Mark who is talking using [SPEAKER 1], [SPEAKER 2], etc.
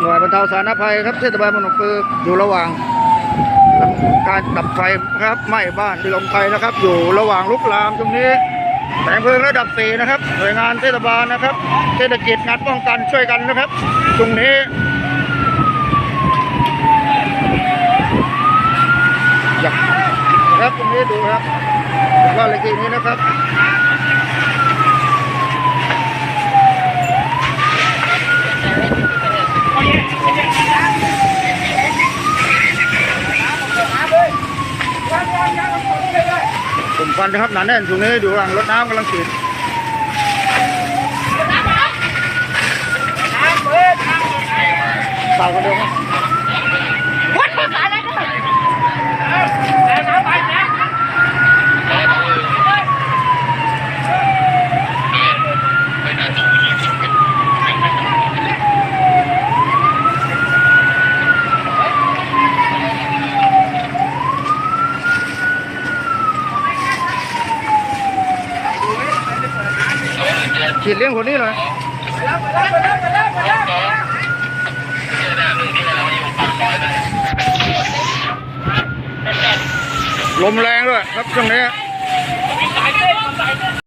[SPEAKER 1] หน่วยบรรเทาสาธารณภัยครับเทศบาลมืองหนองปลืออยู่ระหว่างการดับไฟครับไหม้บ้านที่ลมไฟนะครับ อยู่ระหว่างลุกลามตรงนี้แสงเพลิงระดับสี่นะครับหน่วยงานเทศบาลนะครับ เทศกิจงานป้องกันช่วยกันนะครับ ตรงนี้ ครับตรงนี้ดูครับว่าอะไรทีนี้นะครับ กลุ่มควันนะครับหนาแน่นตรงนี้ดูรังรถน้ำกำลังฉีดตายคนเดียวมั้ง ฉีดเลี้ยงคนนี้เหรอลมแรงด้วยครับช่วงนี้